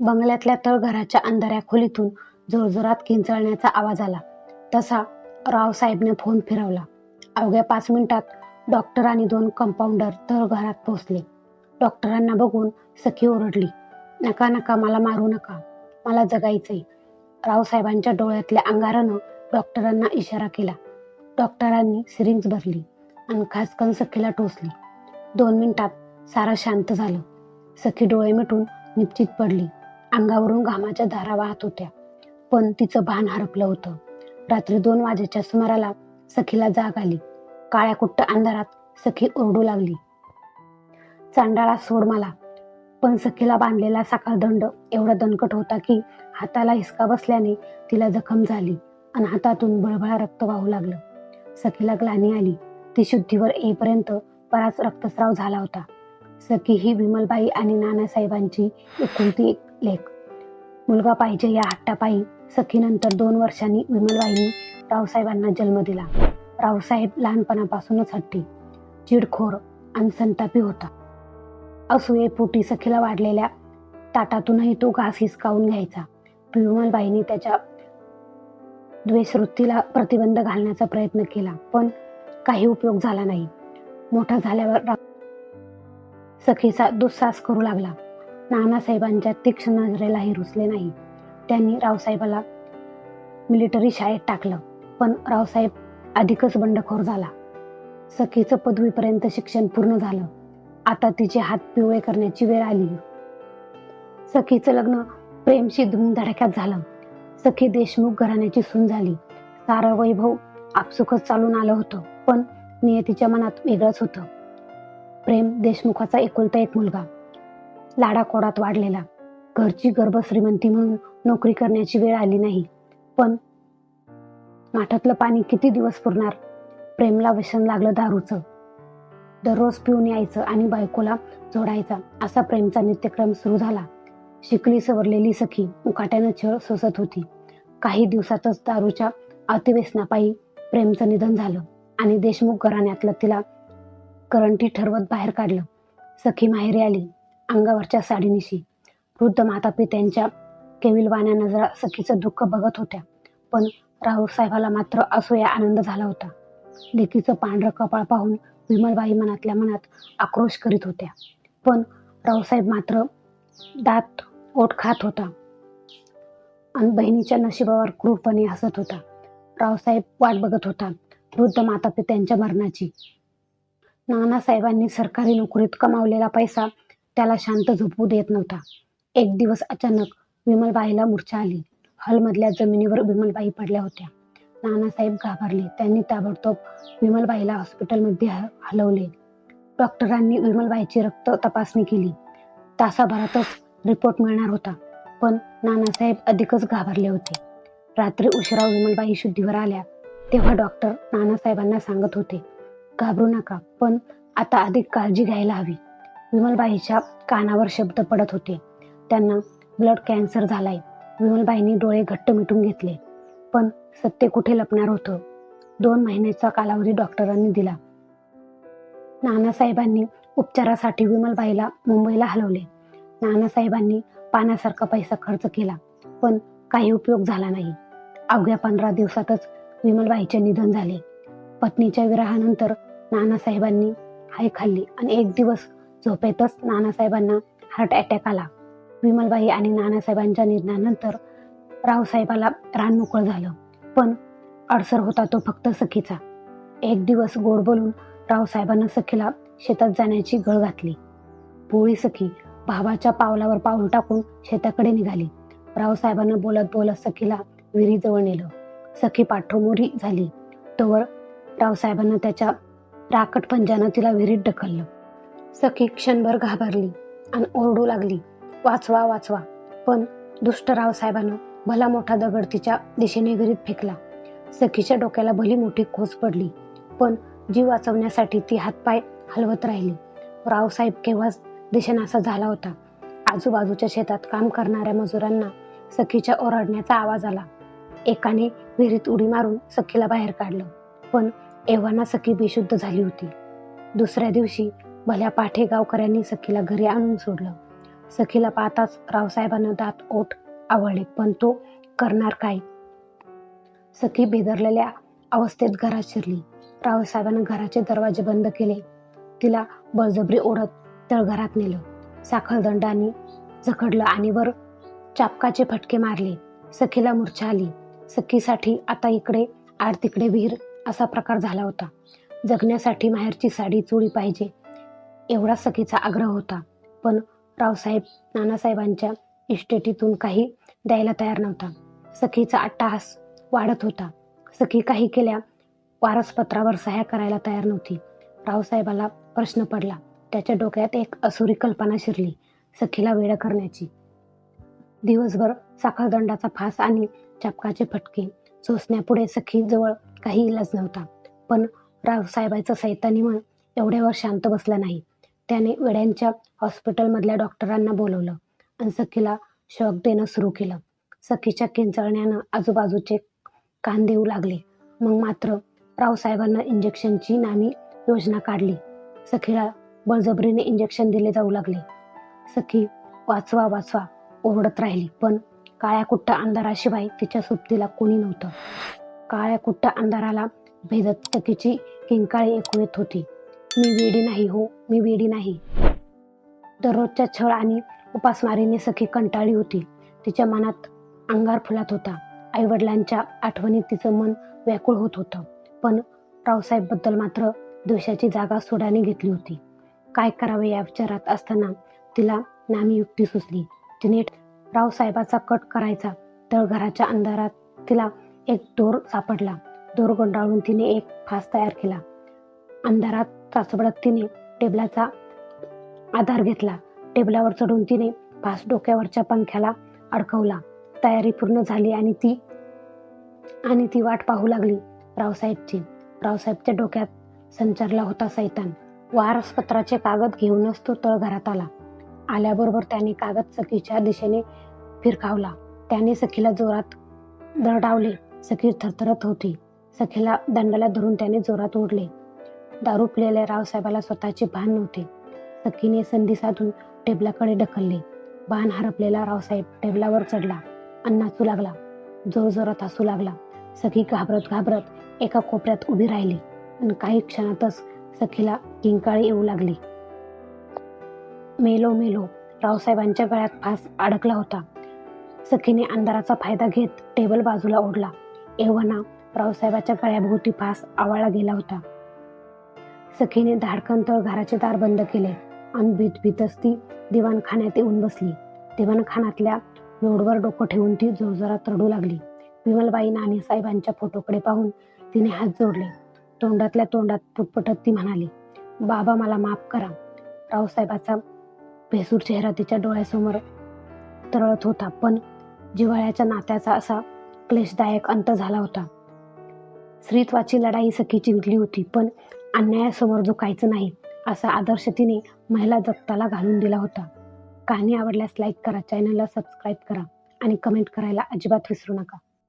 बंगल्यातल्या तळघराच्या अंधाऱ्या खोलीतून जोरजोरात किंचळण्याचा आवाज आला. तसा रावसाहेबने फोन फिरवला. अवघ्या पाच मिनिटात डॉक्टर आणि दोन कंपाऊंडर तळघरात पोहोचले. डॉक्टरांना बघून सखी ओरडली नका नका मला मारू नका मला जगायचंय. रावसाहेबांच्या डोळ्यातल्या अंगारानं डॉक्टरांना इशारा केला. डॉक्टरांनी सिरिंज भरली आणि खासकन सखीला टोचली. दोन मिनिटात सारं शांत झालं. सखी डोळे मिटून निश्चित पडली. अंगावरून घामाच्या धारा वाहत होत्या. पण तिचं भान हरपलं होतं. रात्री दोन वाजेच्या सुमाराला सखीला जाग आली. काळ्या कुट्ट अंधारात सखी ओरडू लागली. चांडाळा सोड मला. पण सखीला बांधलेला साखळदंड एवढा दणकट होता की हाताला हिसका बसल्याने तिला जखम झाली आणि हातातून बळबळा रक्त वाहू लागलं. सखीला ग्लानी आली. ती शुद्धीवर येईपर्यंत बराच रक्तस्राव झाला होता. सखी ही विमलबाई आणि नानासाहेबांची एकुलती एक लेख. मुलगा पाहिजे या हट्टापायी. सखीनंतर दोन वर्षांनी विमलबाईंनी रावसाहेबांना जन्म दिला. रावसाहेब लहानपणापासूनच हट्टी चिडखोर आणि संतापी होता. असूये सखीला वाढलेल्या ताटातूनही तो घास हिसकावून घ्यायचा. विमलबाईंनी त्याच्या द्वेषवृत्तीला प्रतिबंध घालण्याचा प्रयत्न केला पण काही उपयोग झाला नाही. मोठा झाल्यावर सखीचा दुस्साहस करू लागला. नानासाहेबांच्या तीक्ष्ण नजरेलाही रुचले नाही. त्यांनी रावसाहेबाला मिलिटरी शाळेत टाकलं. पण रावसाहेब अधिकच बंडखोर झाला. सखीचं पदवीपर्यंत शिक्षण पूर्ण झालं. आता तिचे हात पिवळे करण्याची वेळ आली. सखीचं लग्न प्रेमशी धूमधडाक्यात झालं. सखी देशमुख घराण्याची सून झाली. सारं वैभव आपसुकच चालून आलं होतं. पण नियतीच्या मनात वेगळंच होतं. प्रेम देशमुखाचा एकुलता एक मुलगा. लाडाकोडात वाढलेला. घरची गर्भ श्रीमंती म्हणून नोकरी करण्याची वेळ आली नाही. पण माठातलं पाणी किती दिवस पुरणार? प्रेमला व्यसन लागलं दारूचं. दररोज पिऊन यायचं आणि बायकोला जोडायचा असा प्रेमचा नित्यक्रम सुरू झाला. शिकली सवरलेली सखी उकाट्यानं छळ सोसत होती. काही दिवसातच दारूच्या अतिव्यसनापायी प्रेमचं निधन झालं आणि देशमुख घराण्यातलं तिला करंटी ठरवत बाहेर काढलं. सखी माहेरी आली. अंगावरच्या साडीनिशी. वृद्ध मातापित्यांच्या केविलवाण्या नजरा सखीचं दुःख बघत होत्या. पण रावसाहेबाला मात्र असूया आनंद झाला होता. लेकीचं पांढरं कपाळ पाहून विमलबाई मनातल्या मनात आक्रोश करीत होत्या. पण रावसाहेब मात्र दात ओठ खात होता. आणि बहिणीच्या नशिबावर क्रूरपणे हसत होता. रावसाहेब वाट बघत होता. वृद्ध मातापित्यांच्या मरणाची. नानासाहेबांनी सरकारी नोकरीत कमावलेला पैसा त्याला शांत झोपू देत नव्हता. एक दिवस अचानक विमलबाईला मूर्छा आली. हॉलमधल्या जमिनीवर विमलबाई पडल्या होत्या. नानासाहेब घाबरले. त्यांनी ताबडतोब विमलबाईला हॉस्पिटलमध्ये हलवले. डॉक्टरांनी विमलबाईची रक्त तपासणी केली. तासाभरातच रिपोर्ट मिळणार होता पण नानासाहेब अधिकच घाबरले होते. रात्री उशिरा विमलबाई शुद्धीवर आल्या तेव्हा डॉक्टर नानासाहेबांना सांगत होते घाबरू नका पण आता अधिक काळजी घ्यायला हवी. विमलबाईच्या कानावर शब्द पडत होते. त्यांना ब्लड कॅन्सर झालाय. विमलबाईंनी डोळे घट्ट मिटून घेतले. पण सत्य कुठे लपणार होतं? दोन महिन्याचा कालावधी डॉक्टरांनी दिला. नानासाहेबांनी उपचारासाठी विमलबाईला मुंबईला हलवले. नानासाहेबांनी पाण्यासारखा पैसा खर्च केला पण काही उपयोग झाला नाही. अवघ्या पंधरा दिवसातच विमलबाईचे निधन झाले. पत्नीच्या विराहानंतर नानासाहेबांनी हाय खाल्ली आणि एक दिवस झोपेतच नानासाहेबांना हार्ट अटॅक आला. विमलबाई आणि नानासाहेबांच्या निधनानंतर रावसाहेबाला रान मोकळं झालं. पण अडसर होता तो फक्त सखीचा. एक दिवस गोड बोलून रावसाहेबांना सखीला शेतात जाण्याची गळ घातली. पोळी सखी भावाच्या पावलावर पाऊल टाकून शेताकडे निघाली. रावसाहेबांना बोलत बोलत सखीला विहिरीजवळ नेलं. सखी पाठोमोरी झाली. तोवर रावसाहेबांना त्याच्या राकट पंजानं तिला विहिरीत ढकललं. सखी क्षणभर घाबरली आणि ओरडू लागली. वाचवा वाचवा. पण दुष्ट रावसाहेबानं भला मोठा दगड तिच्या दिशेने विहिरीत फेकला. सखीच्या डोक्याला भली मोठी खोच पडली. पण जीव वाचवण्यासाठी ती हातपाय हलवत राहिली. रावसाहेब केव्हाच दिशेनासा झाला होता. आजूबाजूच्या शेतात काम करणाऱ्या मजुरांना सखीच्या ओरडण्याचा आवाज आला. एकाने विहिरीत उडी मारून सखीला बाहेर काढलं. पण एव्हाना सखी बेशुद्ध झाली होती. दुसऱ्या दिवशी भल्या पाठे गावकऱ्यांनी सखीला घरी आणून सोडलं. सखीला पाहताच रावसाहेबांना दात ओठ आवडले पण तो करणार काय? सखी बेदरलेल्या अवस्थेत घरात शिरली. रावसाहेबांना घराचे दरवाजे बंद केले. तिला बळजबरी ओढत तळघरात नेलं. साखळदंडाने जखडलं आणि वर चापकाचे फटके मारले. सखीला मूर्छा आली सखीसाठी आता इकडे आड तिकडे विहीर असा प्रकार झाला होता. जगण्यासाठी माहेरची साडी चोळी पाहिजे. एवढा सखीचा आग्रह होता. पण रावसाहेब नानासाहेबांच्या इस्टेटीतून काही द्यायला तयार नव्हता. सखीचा अट्टाहास वाढत होता. सखी काही केल्या वारसपत्रावर सह्या करायला तयार नव्हती. रावसाहेबाला प्रश्न पडला. त्याच्या डोक्यात एक असुरी कल्पना शिरली सखीला वेळ करण्याची. दिवसभर साखरदंडाचा फास आणि चापकाचे फटके चोचण्यापुढे सखी जवळ काही इलाज नव्हता. पण रावसाहेबाचं सैतानी मन एवढ्यावर शांत बसलं नाही. त्याने वेड्यांच्या हॉस्पिटलमधल्या डॉक्टरांना बोलवलं आणि सखीला शॉक देणं सुरू केलं. सखीच्या किंचळण्यानं आजूबाजूचे कान देऊ लागले. मग मात्र रावसाहेबांना इंजेक्शनची नामी योजना काढली. सखीला बळजबरीने इंजेक्शन दिले जाऊ लागले. सखी वाचवा वाचवा ओरडत राहिली पण काळ्या कुट्टा अंधाराशिवाय तिच्या सुप्तीला कोणी नव्हतं. काळ्या कुट्टा अंधाराला भेदत सखीची किंकाळी ऐकू येत होती. मी वेडी नाही हो मी वेडी नाही. दररोजच्या छळ आणि उपासमारीने सखी कंटाळली होती. तिच्या मनात अंगार फुलात होता. आईवडिलांच्या आठवणीत तिचं मन व्याकुळ होत होतं. पण रावसाहेबबद्दल मात्र द्वेषाची जागा सोडाने घेतली होती. काय करावे या विचारात असताना तिला नामी युक्ती सुचली. तिने रावसाहेबाचा कट करायचा. तळघराच्या अंधारात तिला एक दोर सापडला. दोर गुंडाळून तिने एक फास तयार केला. अंधारात चाचबडत तिने टेबलाचा आधार घेतला. टेबलावर चढून तिने फास डोक्यावरच्या पंख्याला अडकवला. तयारी पूर्ण झाली आणि ती आणि ती वाट पाहू लागली रावसाहेबची. रावसाहेबच्या डोक्यात संचारला होता सैतान. वारसपत्राचे कागद घेऊनच तो तळघरात आला. आल्याबरोबर त्याने कागद सखीच्या दिशेने फिरकावला. त्याने सखीला जोरात दरडावले. सखी थरथरत होती. सखीला दंडाला धरून त्याने जोरात ओढले. दारू पिलेल्या रावसाहेबाला स्वतःचे भान नव्हते. सखीने संधी साधून टेबलाकडे ढकलले. भान हरपलेला रावसाहेब टेबलावर चढला. आणि नाचू लागला. जोरजोरात हसू लागला. सखी घाबरत घाबरत एका कोपऱ्यात उभी राहिली. आणि काही क्षणातच सखीला किंकाळी येऊ लागली. मेलो मेलो रावसाहेबांच्या गळ्यात फास अडकला होता. सखीने अंधाराचा फायदा घेत टेबल बाजूला ओढला. एव्हाना रावसाहेबाच्या गळ्याभोवती फास आवाळा गेला होता. सखीने धाडकन तळ घराचे दार बंद केले आणि भीत भीतच ती दिवाणखान्यात येऊन बसली. दिवाणखानातल्या लोडवर डोकं ठेवून ती जोरजोरात रडू लागली. विमलबाई नानीसाहेबांच्या फोटोकडे पाहून तिने हात जोडले. तोंडातल्या तोंडात पुटपटत ती म्हणाली बाबा मला माफ करा. रावसाहेबाचा भेसूर चेहरा तिच्या डोळ्यासमोर तरळत होता पण जिव्हाळ्याच्या नात्याचा असा क्लेशदायक अंत झाला होता. स्त्रीत्वाची लढाई सखी जिंकली होती पण अन्यायासमोर झुकायचं नाही असा आदर्श तिने महिला जगताला घालून दिला होता. कहाणी आवडल्यास लाईक करा चॅनलला सबस्क्राईब करा आणि कमेंट करायला अजिबात विसरू नका.